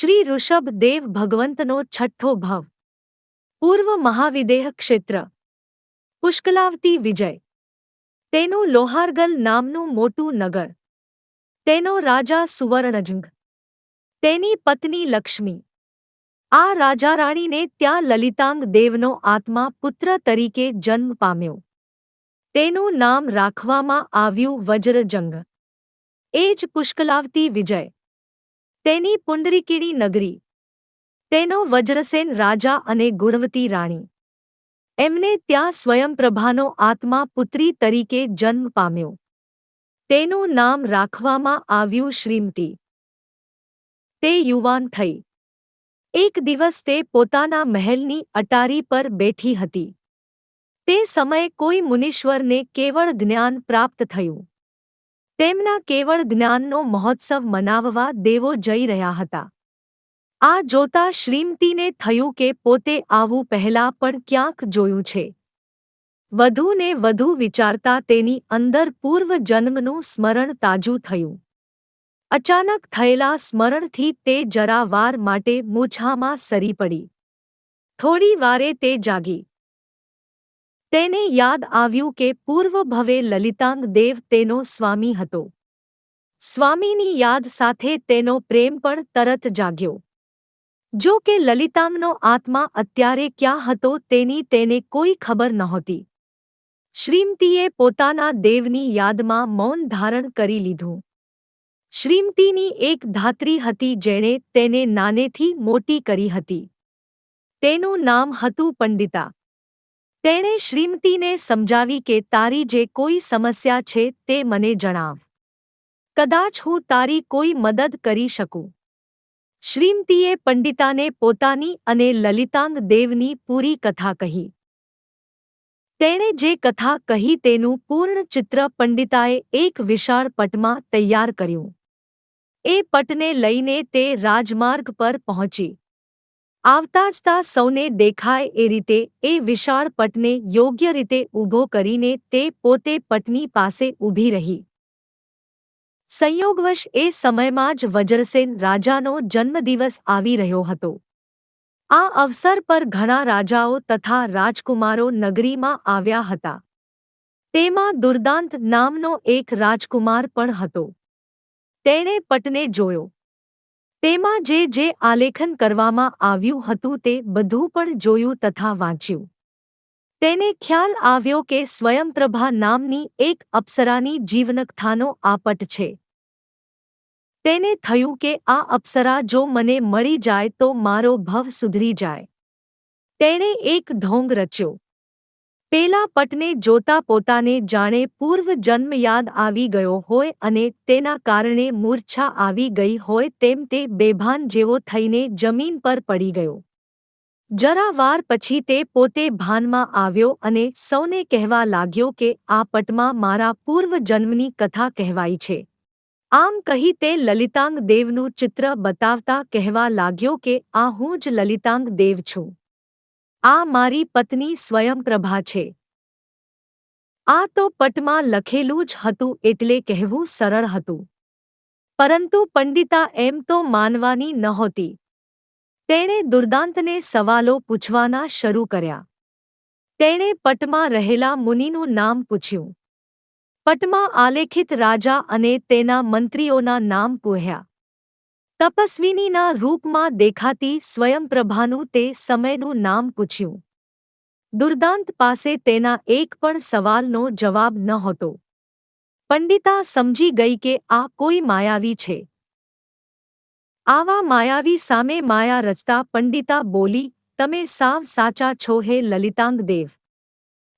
શ્રી ઋષભ દેવ ભગવંતનો છઠ્ઠો ભાવ. પૂર્વ મહાવિદેહ ક્ષેત્ર. પુષ્કલાવતી વિજય. તેનું લોહારગલ નામનું મોટું નગર. તેનો રાજા સુવર્ણજંગ. તેની પત્ની લક્ષ્મી. આ રાજારાણીને ત્યાં લલિતાંગ દેવનો આત્મા પુત્ર તરીકે જન્મ પામ્યો. તેનું નામ રાખવામાં આવ્યું વજ્રજંગ. એ જ પુષ્કલાવતી વિજય. તેની પુંડરીકીણી નગરી. તેનો વજ્રસેન રાજા અને ગુણવતી રાણી. એમને ત્યાં સ્વયંપ્રભાનો આત્મા પુત્રી તરીકે જન્મ પામ્યો. તેનું નામ રાખવામાં આવ્યું શ્રીમતી. તે યુવાન થઈ. એક દિવસ તે પોતાના મહેલની અટારી પર બેઠી હતી. તે સમયે કોઈ મુનીશ્વરને કેવળ જ્ઞાન પ્રાપ્ત થયું. તેમના કેવળ જ્ઞાનનો મહોત્સવ મનાવવા દેવો જઈ રહ્યા હતા. આ જોતા શ્રીમતીને થયું કે પોતે આવું પહેલા પણ ક્યાંક જોયું છે. વધુને વધુ વિચારતા તેની અંદર પૂર્વજન્મનું સ્મરણ તાજું થયું. અચાનક થયેલા સ્મરણથી તે જરા વાર માટે મૂછામાં સરી પડી. થોડી વારે તે જાગી. તેને યાદ આવ્યું કે પૂર્વ ભવે લલિતાંગ દેવ તેનો સ્વામી હતો. સ્વામીની યાદ સાથે તેનો પ્રેમ પણ તરત જાગ્યો. જો કે લલિતાંગનો આત્મા અત્યારે ક્યાં હતો તેની તેને કોઈ ખબર નહોતી. શ્રીમતીએ પોતાના દેવની યાદમાં મૌન ધારણ કરી લીધું. શ્રીમતીની એક ધાત્રી હતી જેણે તેને નાનેથી મોટી કરી હતી. તેનું નામ હતું પંડિતા. તેણે શ્રીમતીને સમજાવી કે તારી જે કોઈ સમસ્યા છે તે મને જણાવ. કદાચ હું તારી કોઈ મદદ કરી શકું. શ્રીમતીએ પંડિતાને પોતાની અને લલિતાંગ દેવની પૂરી કથા કહી. તેણે જે કથા કહી તેનું પૂર્ણ ચિત્ર પંડિતાએ એક વિશાળ પટમાં તૈયાર કર્યું. એ પટને લઈને તે રાજમાર્ગ પર પહોંચી. આવતા જ તા સૌને દેખાય એ રીતે એ વિશાળ પટને યોગ્ય રીતે ઊભો કરીને તે પોતે પટની પાસે ઊભી રહી. સંયોગવશ એ સમયમાં જ વજ્રસેન રાજાનો જન્મદિવસ આવી રહ્યો હતો. આ અવસર પર ઘણા રાજાઓ તથા રાજકુમારો નગરીમાં આવ્યા હતા. તેમાં દુર્દાંત નામનો એક રાજકુમાર પણ હતો. તેણે પટને જોયો. તેમાં જે જે આલેખન કરવામાં આવ્યું હતું તે બધું પણ જોયું તથા વાંચ્યું. તેને ખ્યાલ આવ્યો કે સ્વયંપ્રભા નામની એક અપ્સરાની જીવનકથાનો આપટ છે. તેને થયું કે આ અપ્સરા જો મને મળી જાય તો મારો ભવ સુધરી જાય. તેણે એક ઢોંગ રચ્યો. પેલા પટને જોતા પોતાને જાણે પૂર્વ જન્મ યાદ આવી ગયો હોય અને તેના કારણે મૂર્છા આવી ગઈ હોય તેમ તે બેભાન જેવો થઈને જમીન પર પડી ગયો. જરા વાર પછી તે પોતે ભાનમાં આવ્યો અને સૌને કહેવા લાગ્યો કે આ પટમાં મારા પૂર્વ જન્મની કથા કહેવાય છે. આમ કહી તે લલિતાંગ દેવનું ચિત્ર બતાવતા કહેવા લાગ્યો કે આ હું જ લલિતાંગ દેવ છું. આ મારી પત્ની સ્વયંપ્રભા છે. આ તો પટમાં લખેલું જ હતું એટલે કહેવું સરળ હતું. પરંતુ પંડિતા એમ તો માનવાની નહોતી. તેણે દુર્દાંતને સવાલો પૂછવાના શરૂ કર્યા. તેણે પટમાં રહેલા મુનિનું નામ પૂછ્યું. પટમાં આલેખિત રાજા અને તેના મંત્રીઓના નામ પૂહ્યા તપસ્વિનીના રૂપમાં દેખાતી સ્વયંપ્રભાનું તે સમયનું નામ પૂછ્યું. દુર્દાંત પાસે તેના એક પણ સવાલનો જવાબ નહોતો પંડિતા સમજી ગઈ કે આ કોઈ માયાવી છે. આવા માયાવી સામે માયા રચતા પંડિતા બોલી, તમે સાવ સાચા છો હે લલિતાંગ દેવ.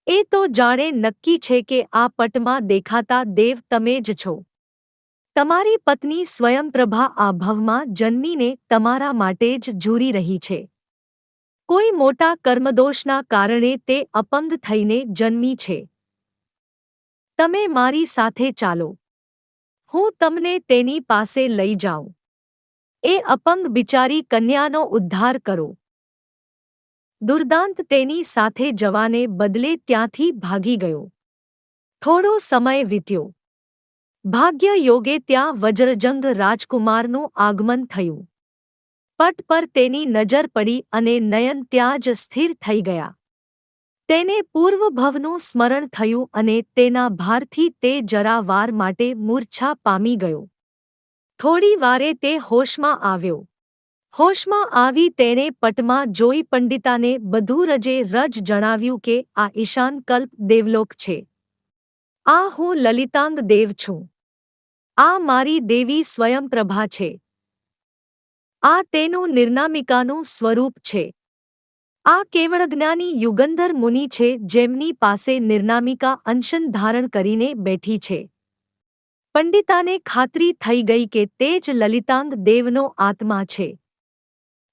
એ તો જાણે નક્કી છે કે આ પટમાં દેખાતા દેવ તમે જ છો. તમારી પત્ની સ્વયંપ્રભા આ ભવમાં જન્મીને તમારા માટે જ ઝૂરી રહી છે. કોઈ મોટા કર્મદોષના કારણે તે અપંગ થઈને જન્મી છે. તમે મારી સાથે ચાલો. હું તમને તેની પાસે લઈ જાઉં. એ અપંગ બિચારી કન્યાનો ઉદ્ધાર કરો. દુર્દાંત તેની સાથે જવાને બદલે ત્યાંથી ભાગી ગયો. થોડો સમય વીત્યો. ભાગ્ય યોગે ત્યાં વજ્રજંગ રાજકુમારનું આગમન થયું. પટ પર તેની નજર પડી અને નયન ત્યાં જ સ્થિર થઈ ગયા. તેને પૂર્વભવનું સ્મરણ થયું અને તેના ભારથી તે જરા વાર માટે મૂર્છા પામી ગયો. થોડી વારે તે હોશમાં આવ્યો. હોશમાં આવી તેણે પટમાં જોઈ પંડિતાને બધું રજે રજ જણાવ્યું કે આ ઈશાન કલ્પ દેવલોક છે. આ હું લલિતાંગ દેવ છું. આ મારી દેવી સ્વયંપ્રભા છે. આ તેનું નિર્નામિકાનું સ્વરૂપ છે. આ કેવળજ્ઞાની યુગંધર મુનિ છે, જેમની પાસે નિર્નામિકા અંશન ધારણ કરીને બેઠી છે. પંડિતાને ખાતરી થઈ ગઈ કે તે જ લલિતાંગ દેવનો આત્મા છે.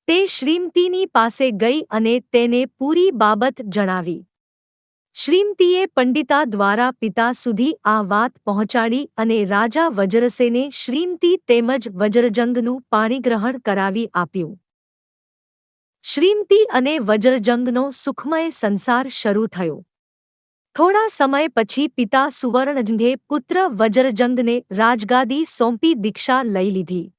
તે શ્રીમતીની પાસે ગઈ અને તેને પૂરી બાબત જણાવી. શ્રીમતીએ પંડિતા દ્વારા પિતા સુધી આ વાત પહોંચાડી અને રાજા વજ્રસેને શ્રીમતી તેમજ વજ્રજંગનું પાણીગ્રહણ કરાવી આપ્યું. શ્રીમતી અને વજ્રજંગનો સુખમય સંસાર શરૂ થયો. થોડા સમય પછી પિતા સુવર્ણજંઘે પુત્ર વજ્રજંગને રાજગાદી સોંપી દીક્ષા લઈ લીધી.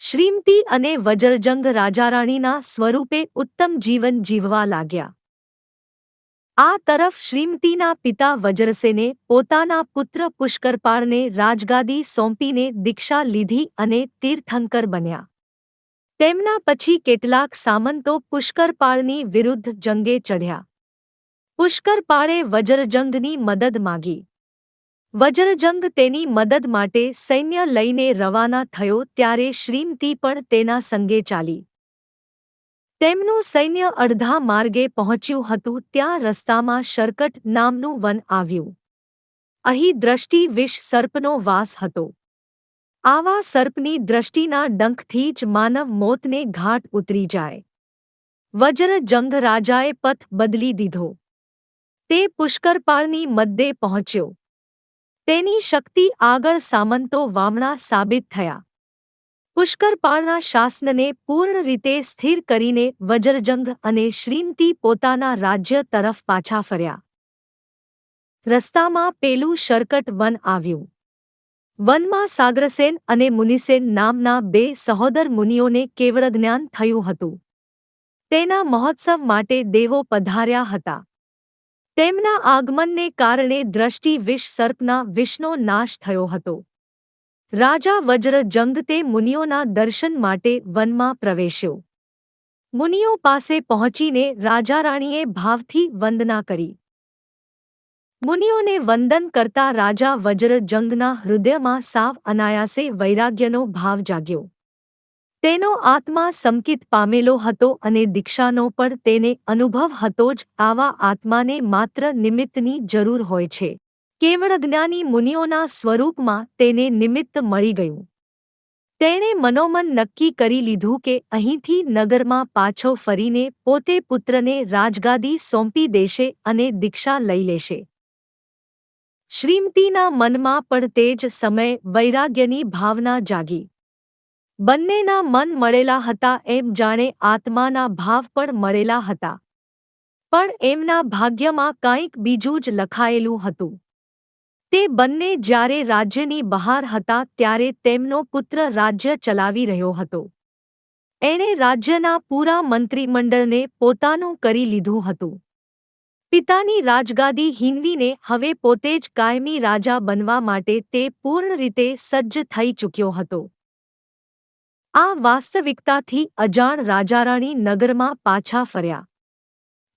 શ્રીમતી અને વજ્રજંગ રાજારાણીના સ્વરૂપે ઉત્તમ જીવન જીવવા લાગ્યા. આ તરફ શ્રીમતીના પિતા વજ્રસેને પોતાના પુત્ર પુષ્કરપાળને રાજગાદી સોંપીને દીક્ષા લીધી અને તીર્થંકર બન્યા. તેમના પછી કેટલાક સામંતો પુષ્કરપાળની વિરુદ્ધ જંગે ચઢ્યા. પુષ્કરપાળે વજ્રજંગની મદદ માગી. વજ્રજંગ તેની મદદ માટે સૈન્ય લઈને રવાના થયો ત્યારે શ્રીમતી પણ તેના સંગે ચાલી. તેમનું સૈન્ય અડધા માર્ગે પહોંચ્યું હતું ત્યાં રસ્તામાં શર્કટ નામનું વન આવ્યું. અહીં દ્રષ્ટિ વિષ સર્પનો વાસ હતો. આવા સર્પની દ્રષ્ટિના ડંખથી જ માનવ મોતને ઘાટ ઉતરી જાય. વજ્ર જંગ રાજાએ પથ બદલી દીધો. તે પુષ્કરપાળની મદ્દે પહોંચ્યો. તેની શક્તિ આગળ સામંતો વામણા સાબિત થયા. પુષ્કરપાળના શાસનને પૂર્ણ રીતે સ્થિર કરીને વજ્રજંગ અને શ્રીમતી પોતાના રાજ્ય તરફ પાછા ફર્યા. રસ્તામાં પેલું શર્કટ વન આવ્યું. વનમાં સાગરસેન અને મુનિસેન નામના બે સહોદર મુનિઓને કેવળ જ્ઞાન થયું હતું. તેના મહોત્સવ માટે દેવો પધાર્યા હતા. તેમના આગમનને કારણે દ્રષ્ટિ વિષ સર્પના વિષનો નાશ થયો હતો. રાજા વજ્ર જંગ તે મુનિઓના દર્શન માટે વનમાં પ્રવેશ્યો. મુનિઓ પાસે પહોંચીને રાજારાણીએ ભાવથી વંદના કરી. મુનિઓને વંદન કરતા રાજા વજ્ર જંગના હૃદયમાં સાવ અનાયાસે વૈરાગ્યનો ભાવ જાગ્યો. તેનો આત્મા સંકિત પામેલો હતો અને દીક્ષાનો પણ તેને અનુભવ હતો જ આવા આત્માને માત્ર નિમિત્તની જરૂર હોય છે. કેવળ જ્ઞાની મુનિઓના સ્વરૂપમાં તેને નિમિત્ત મળી ગયું. તેણે મનોમન નક્કી કરી લીધું કે અહીંથી નગરમાં પાછો ફરીને પોતે પુત્રને રાજગાદી સોંપી દેશે અને દીક્ષા લઈ લેશે. શ્રીમતીના મનમાં પણ તે જ સમય વૈરાગ્યની ભાવના જાગી. બંનેના મન મળેલા હતા એમ જાણે આત્માના ભાવ પણ મળેલા હતા. પણ એમના ભાગ્યમાં કાંઈક બીજું જ લખાયેલું હતું. તે બંને જ્યારે રાજ્યની બહાર હતા ત્યારે તેમનો પુત્ર રાજ્ય ચલાવી રહ્યો હતો. એણે રાજ્યના પૂરા મંત્રીમંડળને પોતાનું કરી લીધું હતું. પિતાની રાજગાદી હિનવીને હવે પોતે જ કાયમી રાજા બનવા માટે તે પૂર્ણ રીતે સજ્જ થઈ ચૂક્યો હતો. આ વાસ્તવિકતાથી અજાણ રાજારાણી નગરમાં પાછા ફર્યા.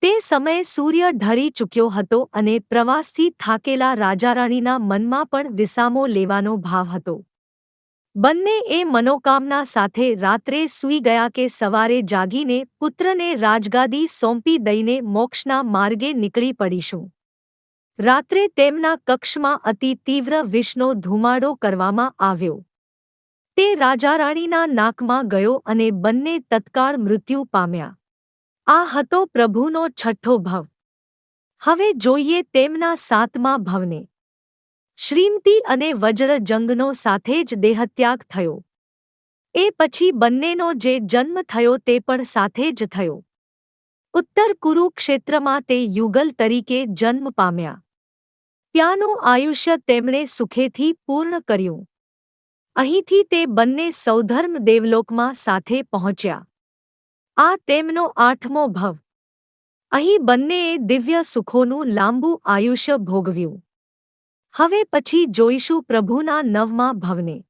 તે સમયે સૂર્ય ઢળી ચૂક્યો હતો અને પ્રવાસથી થાકેલા રાજારાણીના મનમાં પણ વિસામો લેવાનો ભાવ હતો. બંને એ મનોકામના સાથે રાત્રે સૂઈ ગયા કે સવારે જાગીને પુત્રને રાજગાદી સોંપી દઈને મોક્ષના માર્ગે નીકળી પડીશું. રાત્રે તેમના કક્ષમાં અતિ તીવ્ર વિષનો ધુમાડો કરવામાં આવ્યો. તે રાજારાણીના નાકમાં ગયો અને બંને તત્કાળ મૃત્યુ પામ્યા. આ હતો પ્રભુનો છઠ્ઠો ભવ. હવે જોઈએ તેમના સાતમા ભવને. શ્રીમતી અને વજ્રજંગનો સાથે જ દેહત્યાગ થયો. એ પછી બંનેનો જે જન્મ થયો તે પણ સાથે જ થયો. ઉત્તર કુરુક્ષેત્રમાં તે યુગલ તરીકે જન્મ પામ્યા. ત્યાંનું આયુષ્ય તેમણે સુખેથી પૂર્ણ કર્યું. અહીંથી તે બંને સૌધર્મ દેવલોકમાં સાથે પહોંચ્યા. આ તેમનો આઠમો ભવ. અહીં બંનેએ દિવ્ય સુખોનું લાંબુ આયુષ્ય ભોગવ્યું. હવે પછી જોઈશું પ્રભુના નવમા ભવને.